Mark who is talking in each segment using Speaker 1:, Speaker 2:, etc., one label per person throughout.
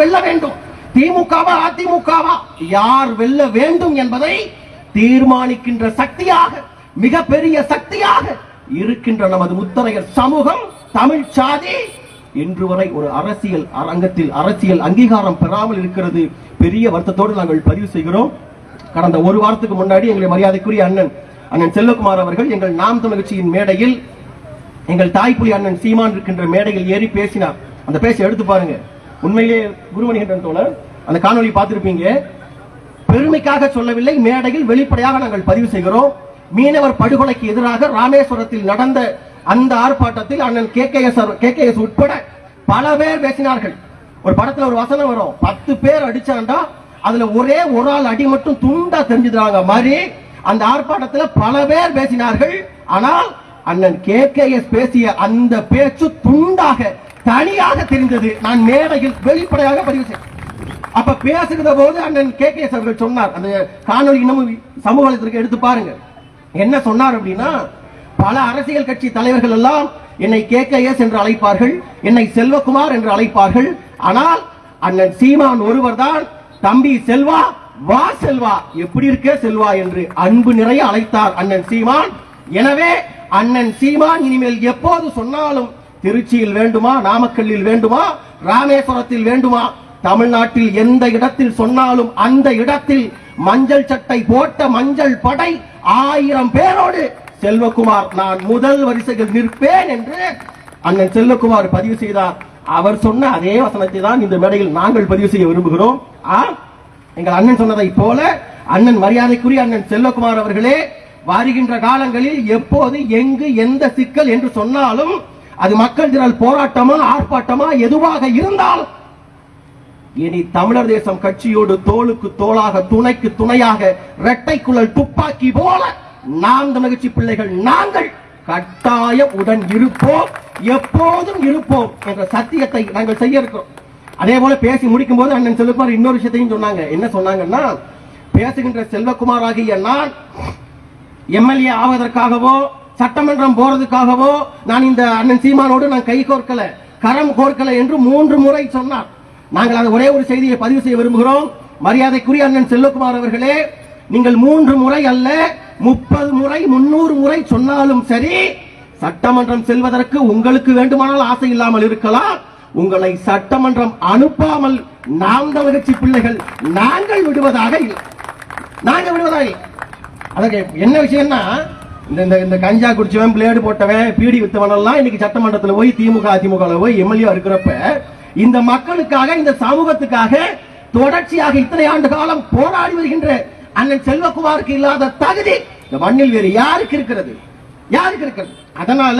Speaker 1: வெல்ல வேண்டும். திமுகவா அதிமுகவா? யார் வெல்ல வேண்டும் என்பதை தீர்மானிக்கின்ற சக்தியாக மிகப்பெரிய சக்தியாக இருக்கின்ற நமது முத்தரையர் சமூகம் தமிழ் சாதி இன்று வரை ஒரு அரசியல் அரங்கத்தில் அரசியல் அங்கீகாரம் பெறாமல் இருக்கிறது. பெரிய வருத்தத்தோடு நாங்கள் பதிவு செய்கிறோம். கடந்த ஒரு வாரத்துக்கு முன்னாடி எங்களை மரியாதைக்குரிய அண்ணன் அண்ணன் செல்வகுமார் அவர்கள் எங்கள் நாம் தமிழ் கட்சியின் மேடையில் எங்கள் தாய்ப்புலி அண்ணன் சீமான் இருக்கின்ற மேடையில் ஏறி பேசினார். அந்த பேச்சை எடுத்து பாருங்க. உண்மையிலே குருமணிகண்டன் தோழர் அந்த காணொலி பார்த்திருப்பீங்க. பெருமைக்காக சொல்லவில்லை மேடையில் வெளிப்படையாக நாங்கள் பதிவு செய்கிறோம். மீனவர் படுகொலைக்கு எதிராக ராமேஸ்வரத்தில் நடந்த அந்த ஆர்ப்பாட்டத்தில் அண்ணன் K. K. S. K. K. S. உட்பட பல பேர் பேசினார்கள். ஒரு படத்துல ஒரு வசனம் வரும். பத்து பேர் அடிச்சாண்டா அதுல ஒரே ஒரு ஆள் அடி மட்டும் துண்டா தெரிஞ்சுக்கிறாங்க மாதிரி அந்த ஆர்ப்பாட்டத்துல பல பேர் பேசினார்கள். ஆனால் அண்ணன் கே. கே. எஸ். பேசிய அந்த பேச்சு துண்டாக தனியாக தெரிந்தது. நான் மேடையில் வெளிப்படையாக பதிவு செய்தேன் அப்ப பேசுகிற போது அண்ணன் கே. கே. அவர்கள் சொன்னார். அந்த காணொலி இன்னமும் சமூக வலைதளத்துக்கு எடுத்து பாருங்க. என்ன சொன்னார் அப்படின்னா பல அரசியல் கட்சி தலைவர்கள் எல்லாம் என்னை கே. கே. எஸ். என்று அழைப்பார்கள் என்னை செல்வகுமார் என்று அழைப்பார்கள். ஆனால் அண்ணன் சீமான் ஒருவர் தான் தம்பி செல்வா வா செல்வா எப்படி இருக்க செல்வா என்று அன்பு நிறைய அழைத்தார் அண்ணன் சீமான். எனவே அண்ணன் சீமான் இனிமேல் எப்போது சொன்னாலும் திருச்சியில் வேண்டுமா நாமக்கல்லில் வேண்டுமா ராமேஸ்வரத்தில் வேண்டுமா? தமிழ்நாட்டில் எந்த இடத்தில் சொன்னாலும் அந்த இடத்தில் மஞ்சள் சட்டை போட்ட மஞ்சள் படை ஆயிரம் பேரோடு. செல்வகுமார் நான் முதல் வரிசையில் நிற்பேன் என்று அண்ணன் செல்வகுமார் பதிவு செய்தார். அவர் சொன்ன அதே வசனத்தை தான் இந்த மேடையில் நாங்கள் பதிவு செய்ய விரும்புகிறோம். ஆ எங்கள் அண்ணன் சொன்னதை போல அண்ணன் மரியாதைக்குரிய அண்ணன் செல்வகுமார் அவர்களே வருகின்ற காலங்களில் எப்போது எங்கு எந்த சிக்கல் என்று சொன்னாலும் அது மக்கள் திரள் போராட்டமா ஆர்ப்பாட்டமா எதுவாக இருந்தாலும் இனி தமிழர் தேசம் கட்சியோடு தோளுக்கு தோளாக துணைக்கு துணையாக இரட்டை குழல் துப்பாக்கி போல நாம் தமிழகட்சி பிள்ளைகள் நாங்கள் கட்டாயம் உடன் இருப்போம் எப்போதும் இருப்போம் என்ற சத்தியத்தை நாங்கள் செய்ய இருக்கிறோம். அதே போல பேசி முடிக்கும் போது அண்ணன் செல்வகுமார் இன்னொரு விஷயத்தையும் சொன்னாங்க. என்ன சொன்னாங்கன்னா பேசுகின்ற செல்வகுமார் ஆகிய நான் எம்எல்ஏ ஆவதற்காகவோ சட்டமன்றம் போறதுக்காகவோ நான் இந்த அண்ணன் சீமானோடு நான் கை கோர்க்கல கரம் கோர்க்கல என்று மூன்று முறை சொன்னார். நாங்கள் அந்த ஒரே ஒரு செய்தியை பதிவு செய்ய விரும்புகிறோம். மரியாதைக்குரிய அண்ணன் செல்வகுமார் அவர்களே நீங்கள் மூன்று முறை அல்ல முப்பது முறை முன்னூறு முறை சொன்னாலும் சரி சட்டமன்றம் செல்வதற்கு உங்களுக்கு வேண்டுமானால் ஆசை இல்லாமல் இருக்கலாம். உங்களை சட்டமன்றம் அனுப்பாமல் நாம் தமிழ் கட்சி பிள்ளைகள் நாங்கள் விடுவதாக இல்லை. நாங்கள் விடுவதாக இல்லை. என்ன விஷயம்னா இந்த இந்த இந்த கஞ்சா குடிச்சவன் பிளேடு போட்டவன் பீடி வித்தவனெல்லாம் இன்னைக்கு சட்டமன்றத்தில் போய் திமுக அதிமுக போய் எம்எல்ஏ இருக்கிறப்ப இந்த மக்களுக்காக இந்த சமூகத்துக்காக தொடர்ச்சியாக இத்தனை ஆண்டு காலம் போராடி வருகின்ற அண்ணன் செல்வகுமாருக்கு இல்லாத தகுதி இந்த மண்ணில் வேறு யாருக்கு இருக்கிறது? யாருக்கு இருக்கிறது? அதனால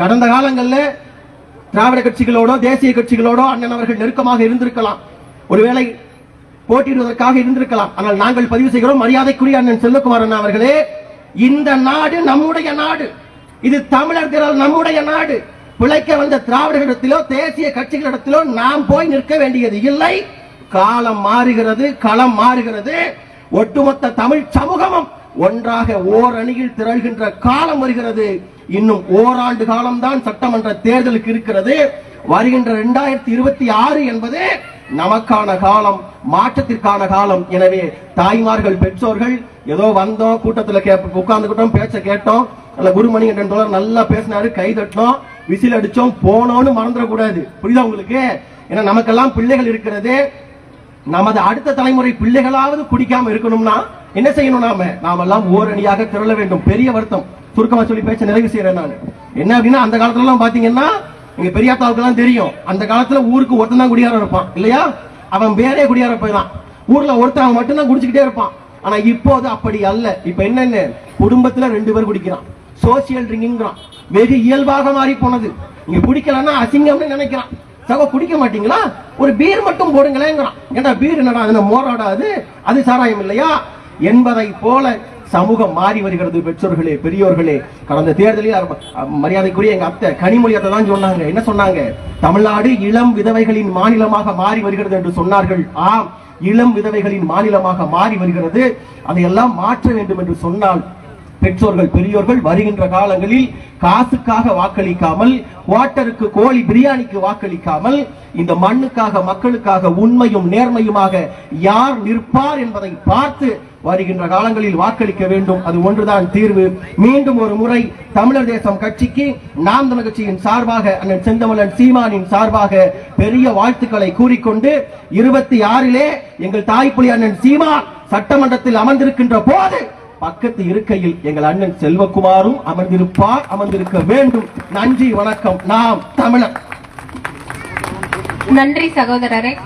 Speaker 1: கடந்த காலங்களில் திராவிட கட்சிகளோடோ தேசிய கட்சிகளோடோ அண்ணன் அவர்கள் நெருக்கமாக இருந்திருக்கலாம். ஒருவேளை போட்டியிடுவதற்காக இருந்திருக்கலாம். ஆனால் நாங்கள் பதிவு செய்கிறோம் மரியாதைக்குரிய அண்ணன் செல்வகுமார் அண்ணா அவர்களே இந்த நாடு நம்முடைய நாடு. இது தமிழர் திரள் நம்முடைய நாடு. பிழைக்க வந்த திராவிடர்களிடத்திலோ தேசிய கட்சிகளிடத்திலோ நாம் போய் நிற்க வேண்டியது இல்லை. காலம் மாறுகிறது களம் மாறுகிறது. ஒட்டுமொத்த தமிழ் சமூகமும் ஒன்றாக ஓர் அணியில் திரள்கின்ற காலம் வருகிறது. இன்னும் ஓராண்டு காலம்தான் சட்டமன்ற தேர்தலுக்கு இருக்கிறது. வருகின்ற இரண்டாயிரத்தி இருபத்தி ஆறு என்பது நமக்கான காலம் மாற்றத்திற்கான காலம். எனவே தாய்மார்கள் பெற்றோர்கள் ஏதோ வந்தோம் கூட்டத்தில் கேட்ப உட்கார்ந்துக்கிட்டோம் பேச்ச கேட்டோம். நல்ல குருமணி என்ற தோழர் நல்லா பேசினாரு கை தட்டோம் விசில் அடிச்சோம் போனோம்னு மறந்துடக்கூடாது. புரியுதா உங்களுக்கு? ஏன்னா நமக்கெல்லாம் பிள்ளைகள் இருக்கிறது. நமது அடுத்த தலைமுறை பிள்ளைகளாவது குடிக்காம இருக்கணும்னா என்ன செய்யணும் நாம? நாமெல்லாம் ஓரணியாக திரள வேண்டும். பெரிய வருத்தம். சுருக்கமா சொல்லி பேச்ச நிறைவு செய்யறேன் நான். என்ன அப்படின்னா அந்த காலத்துல எல்லாம் பாத்தீங்கன்னா எங்க பெரியாத்தாவுக்குலாம் தெரியும். அந்த காலத்துல ஊருக்கு ஒருத்தன் தான் குடியாரம் இருப்பான். இல்லையா? அவன் வேறே குடியாரம் போயிதான் ஊர்ல ஒருத்தன் அவன் மட்டும்தான் குடிச்சுக்கிட்டே இருப்பான். ஆனா இப்போது அப்படி அல்ல. இப்ப என்னென்ன? குடும்பத்துல ரெண்டு பேர் குடிக்கிறான். சோசியல் ட்ரிங்கிங்கிறான் வெகு இயல்பாக மாறி போனது. இங்க குடிக்கலன்னா அசிங்கம்னு நினைக்கிறான். சகோ குடிக்க மாட்டீங்களா? ஒரு பீர் மட்டும் போடுங்களேங்கிறான். ஏன்னா பீர் என்னடா? அதுல மோராடாது அது? சாராயம் இல்லையா? என்பதை போல சமூகம் மாறி வருகிறது பெற்றோர்களே பெரியோர்களே. கடந்த தேர்தலில் மரியாதைக்குரிய எங்க அத்தை கனிமொழி அத்தை தான் சொன்னாங்க. என்ன சொன்னாங்க? தமிழ்நாடு இளம் விதவைகளின் மாநிலமாக மாறி வருகிறது என்று சொன்னார்கள். ஆம் இளம் விதவைகளின் மாநிலமாக மாறி வருகிறது. அதையெல்லாம் மாற்ற வேண்டும் என்று சொன்னால் பெற்றோர்கள் பெரியோர்கள் வருகின்ற காலங்களில் காசுக்காக வாக்களிக்காமல் குவார்ட்டருக்கு கோழி பிரியாணிக்கு வாக்களிக்காமல் இந்த மண்ணுக்காக மக்களுக்காக உண்மையும் நேர்மையுமாக யார் நிற்பார் என்பதை பார்த்து வருகின்ற காலங்களில் வாக்களிக்க வேண்டும். அது ஒன்றுதான் தீர்வு. மீண்டும் ஒரு முறை தமிழர் தேசம் கட்சிக்கு நாம் தமிழ் கட்சியின் சார்பாக அண்ணன் செந்தமலன் சீமானின் சார்பாக பெரிய வாழ்த்துக்களை கூறிக்கொண்டு இருபத்தி ஆறிலே எங்கள் தாய்ப்புலி அண்ணன் சீமான் சட்டமன்றத்தில் அமர்ந்திருக்கின்ற போது பக்கத்து இருக்கையில் எங்கள் அண்ணன் செல்வகுமாரும் அமர்ந்திருப்பார் அமர்ந்திருக்க வேண்டும். நன்றி வணக்கம். நாம் தமிழர்.
Speaker 2: நன்றி சகோதரரே.